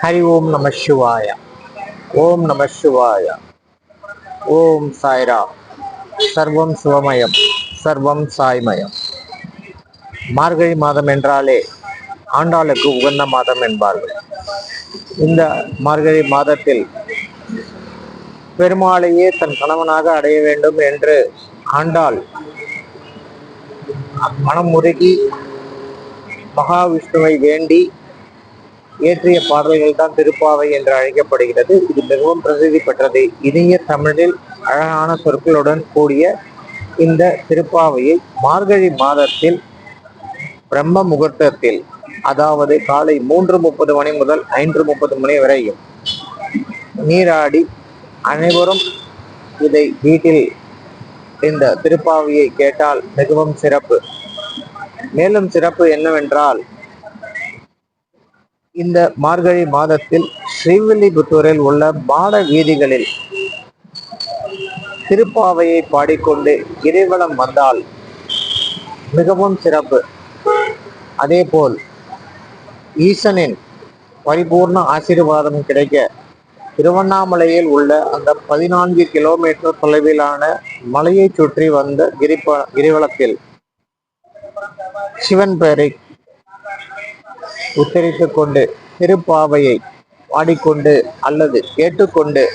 ஹரி ஓம் நம சிவாய ஓம் நம சிவாய ஓம் சாய்ரா சர்வம் சிவமயம் சர்வம் சாய்மயம் மார்கழி மாதம் என்றாலே ஆண்டாளுக்கு உகந்த மாதம் என்பார்கள். இந்த மார்கழி மாதத்தில் பெருமாளையே தன் கணவனாக அடைய வேண்டும் என்று ஆண்டாள் மனம் முருகி மகாவிஷ்ணுவை வேண்டி இயற்றிய பாடல்கள் தான் திருப்பாவை என்று அழைக்கப்படுகிறது. இது மிகவும் பிரசித்தி பெற்றது. இனிய தமிழில் அழகான சொற்களுடன் கூடிய இந்த திருப்பாவையை மார்கழி மாதத்தில் பிரம்ம முகூர்த்தத்தில் அதாவது காலை மூன்று முப்பது மணி முதல் ஐந்து முப்பது மணி வரையும் நீராடி அனைவரும் இதை வீட்டில் இந்த திருப்பாவையை கேட்டால் மிகவும் சிறப்பு. மேலும் சிறப்பு என்னவென்றால் இந்த மார்கழி மாதத்தில் ஸ்ரீவில்லிபுத்தூரில் உள்ள பாட வீதிகளில் திருப்பாவையை பாடிக்கொண்டு கிரிவலம் வந்தால் மிகவும் சிறப்பு. அதேபோல் ஈசனின் பரிபூர்ண ஆசீர்வாதம் கிடைக்க திருவண்ணாமலையில் உள்ள அந்த பதினான்கு கிலோமீட்டர் தொலைவிலான மலையை சுற்றி வந்த கிரிப்ப கிரிவலத்தில் சிவன் பெயரை உச்சரித்துக் கொண்டு திருப்பாவையை பாடிக்கொண்டு அல்லது கேட்டுக்கொண்டு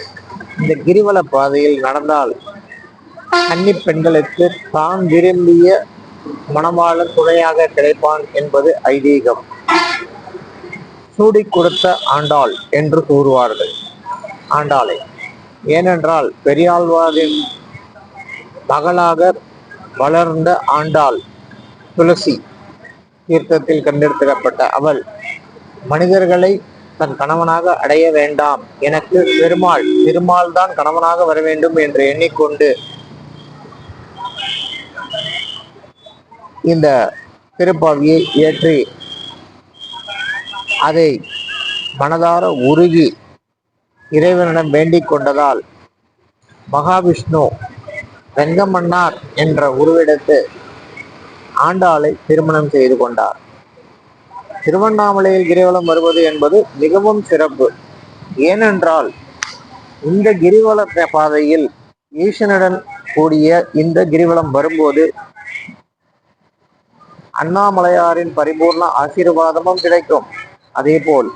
இந்த கிரிவல பாதையில் நடந்தால் கன்னி பெண்களுக்கு தான் விரும்பிய மணவாளர் துணையாக கிடைப்பான் என்பது ஐதீகம். சூடி கொடுத்த ஆண்டாள் என்று கூறுவார்கள். ஆண்டாளை ஏனென்றால் பெரியாழ்வாரின் மகளாக வளர்ந்த ஆண்டாள் துளசி தீர்த்தத்தில் கண்டெடுக்கப்பட்ட அவள் மனிதர்களை தன் கணவனாக அடைய வேண்டாம். எனக்கு பெருமாள் திருமால் தான் கணவனாக வர வேண்டும் என்று எண்ணிக்கொண்டு இந்த திருப்பாவியை ஏற்றி அதை மனதார உருகி இறைவனிடம் வேண்டிக் கொண்டதால் மகாவிஷ்ணு வெங்கமன்னார் என்ற உருவெடுத்து ஆண்டாளை திருமணம் செய்து கொண்டார். திருவண்ணாமலையில் கிரிவலம் வருவது என்பது மிகவும் சிறப்பு. ஏனென்றால் இந்த கிரிவல பாதையில் ஈசனுடன் கூடிய இந்த கிரிவலம் வரும்போது அண்ணாமலையாரின் பரிபூர்ண ஆசீர்வாதமும் கிடைக்கும். அதே போல்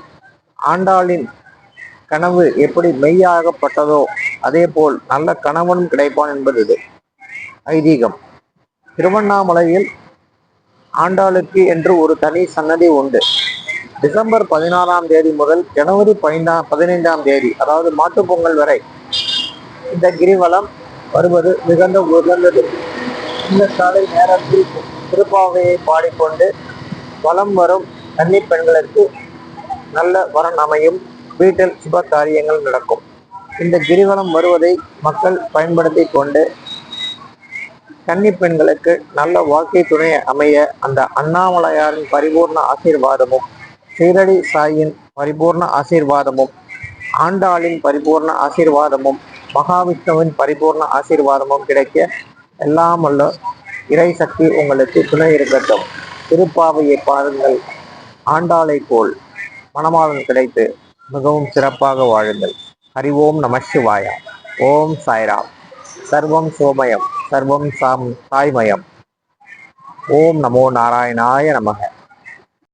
ஆண்டாளின் கனவு எப்படி மெய்யாகப்பட்டதோ அதே போல் நல்ல கணவனும் கிடைப்பான் என்பது இது. ஐதீகம். திருவண்ணாமலையில் ஆண்டாளுக்கு என்று ஒரு தனி சன்னதி உண்டு. டிசம்பர் பதினாறாம் தேதி முதல் ஜனவரி பதினைந்தாம் பதினைந்தாம் தேதி அதாவது மாட்டுப் பொங்கல் வரை இந்த கிரிவலம் வருவது மிகுந்த உகந்தது. இந்த காலை நேரத்தில் திருப்பாவையை பாடிக்கொண்டு வலம் வரும் கன்னி பெண்களுக்கு நல்ல வரன் அமையும். வீட்டில் சுப காரியங்கள் நடக்கும். இந்த கிரிவலம் வருவதை மக்கள் பயன்படுத்தி கொண்டு கன்னி பெண்களுக்கு நல்ல வாழ்க்கை துணை அமைய அந்த அண்ணாமலையாரின் பரிபூர்ண ஆசீர்வாதமும் சீரடி சாயின் பரிபூர்ண ஆசீர்வாதமும் ஆண்டாளின் பரிபூர்ண ஆசீர்வாதமும் மகாவிஷ்ணுவின் பரிபூர்ண ஆசீர்வாதமும் கிடைக்க எல்லாம் அல்ல இறை சக்தி உங்களுக்கு துணை இருக்கட்டும். திருப்பாவையை பாருங்கள். ஆண்டாளை போல் மணமாளன் கிடைத்து மிகவும் சிறப்பாக வாழுங்கள். ஹரி ஓம் நம சிவாயா. ஓம் சாய்ராம். சர்வம் சோமயம். சர்வம் சாம் சாய்மயம். ஓம் நமோ நாராயணாய நமக.